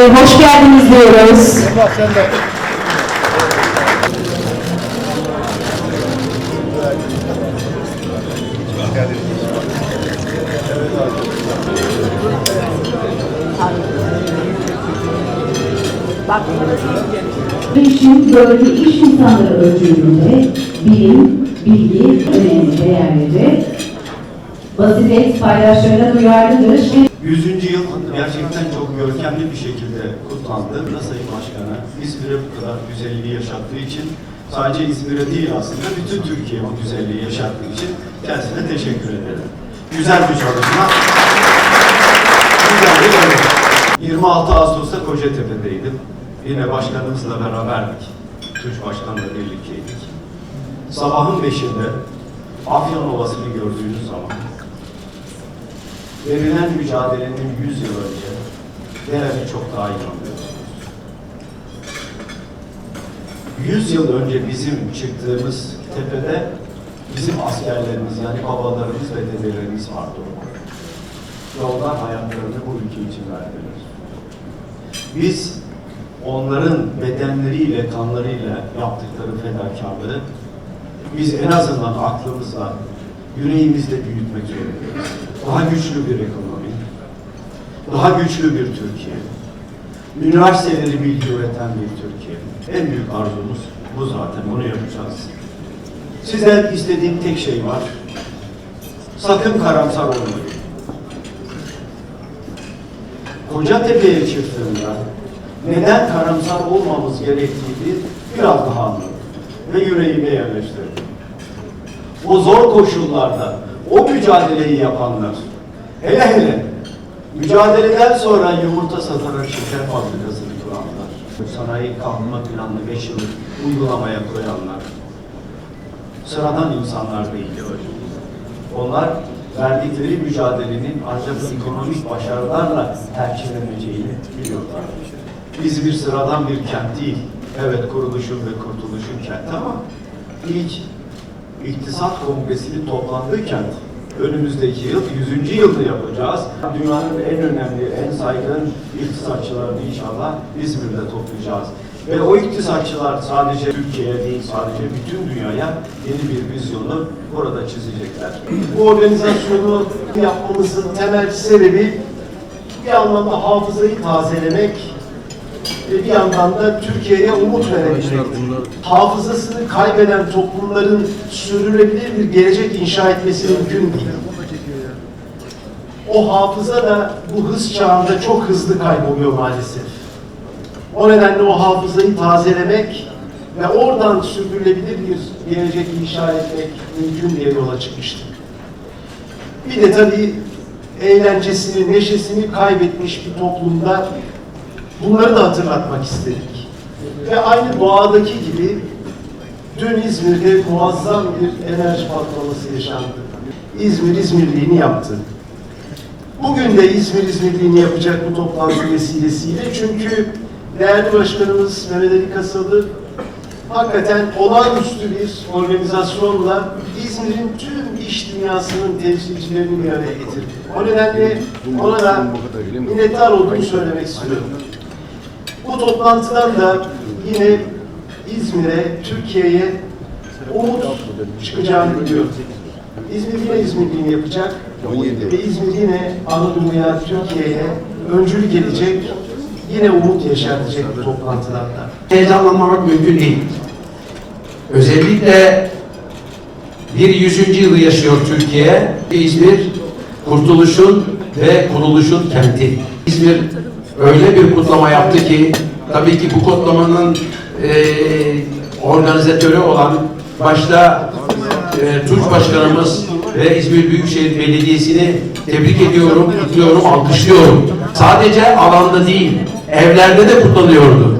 Ee, hoş geldiniz diyoruz. Beşin bölge iş insanları ölçümünde bilim, bilgi, önemli değerleri, vazife paydaşlarına duyarlıdır ve 100. yıl gerçekten çok görkemli bir şekilde kutlandı. Sayın Başkanı İzmir'e bu kadar güzelliği yaşattığı için sadece İzmir'e değil aslında bütün Türkiye bu güzelliği yaşattığı için kendisine teşekkür ederim. Güzel bir çalışma. Güzel bir örnek. 26 Ağustos'ta Kocatepe'deydim. Yine başkanımızla beraberdik. Tunç Başkan'la birlikteydik. Sabahın beşinde Afyon Ovası'nı gördüğünüz zaman verilen mücadelenin 100 yıl önce değerli çok daha iyi anlıyorsunuz. 100 yıl önce bizim çıktığımız tepede bizim askerlerimiz yani babalarımız ve dedelerimiz vardı. Ve onlar hayatlarını bu ülke için verdiler. Biz onların bedenleriyle, kanlarıyla yaptıkları fedakarlığı biz en azından aklımızla, yüreğimizle büyütmek zorundayız. Daha güçlü bir ekonomi, daha güçlü bir Türkiye, üniversiteleri bilgi üreten bir Türkiye. En büyük arzumuz bu zaten, bunu yapacağız. Sizden istediğim tek şey var. Sakın karamsar olmayın. Kocatepe'ye çıktığımda neden karamsar olmamız gerektiğini biraz daha anladım ve yüreğime yerleştirdim. O zor koşullarda o mücadeleyi yapanlar, hele hele mücadeleden sonra yumurta satarak şeker fabrikasını kuranlar, sanayi kalkınma planını 5 yıl uygulamaya koyanlar, sıradan insanlar değil. Onlar verdikleri mücadelenin ancak ekonomik başarılarla tercihleneceğini biliyorlar. Biz bir sıradan bir kent değil. Evet kuruluşun ve kurtuluşun kenti ama ilk iktisat kongresinin toplandığı kent. Önümüzdeki yıl 100. yılını yapacağız. Dünyanın en önemli, en saygın iktisatçılarını inşallah İzmir'de toplayacağız. Ve o iktisatçılar sadece Türkiye'ye değil, sadece bütün dünyaya yeni bir vizyonu burada çizecekler. Bu organizasyonu yapmamızın temel sebebi bir anlamda hafızayı tazelemek ve bir yandan da Türkiye'ye umut verebilmek. Hafızasını kaybeden toplumların sürdürülebilir bir gelecek inşa etmesi mümkün değil. O hafıza da bu hız çağında çok hızlı kayboluyor maalesef. O nedenle o hafızayı tazelemek ve oradan sürdürülebilir bir gelecek inşa etmek mümkün diye yola çıkmıştık. Bir de tabii eğlencesini, neşesini kaybetmiş bir toplumda bunları da hatırlatmak istedik. Ve aynı doğadaki gibi dün İzmir'de muazzam bir enerji patlaması yaşandı. İzmir İzmirliğini yaptı. Bugün de İzmir İzmirliğini yapacak bu toplantı vesilesiyle çünkü değerli başkanımız Mehmet Ali Kasalı hakikaten olağanüstü bir organizasyonla İzmir'in tüm iş dünyasının temsilcilerini bir araya getirdi. O nedenle ona da minnettar olduğunu söylemek istiyorum. Toplantıdan da yine İzmir'e, Türkiye'ye umut çıkacağını biliyorum. İzmir yine İzmirliğini yapacak ve İzmir yine Anadolu'ya, Türkiye'ye öncülük edecek, yine umut yeşertecek bu toplantılarda. heyecanlanmamak mümkün değil. Özellikle bir yüzüncü yılı yaşıyor Türkiye. İzmir kurtuluşun ve kuruluşun kenti. İzmir öyle bir kutlama yaptı ki tabii ki bu kutlamanın eee organizatörü olan başta eee Tunç Başkanımız ve İzmir Büyükşehir Belediyesi'ni tebrik ediyorum, kutluyorum, alkışlıyorum. Sadece alanda değil, evlerde de kutlanıyordu.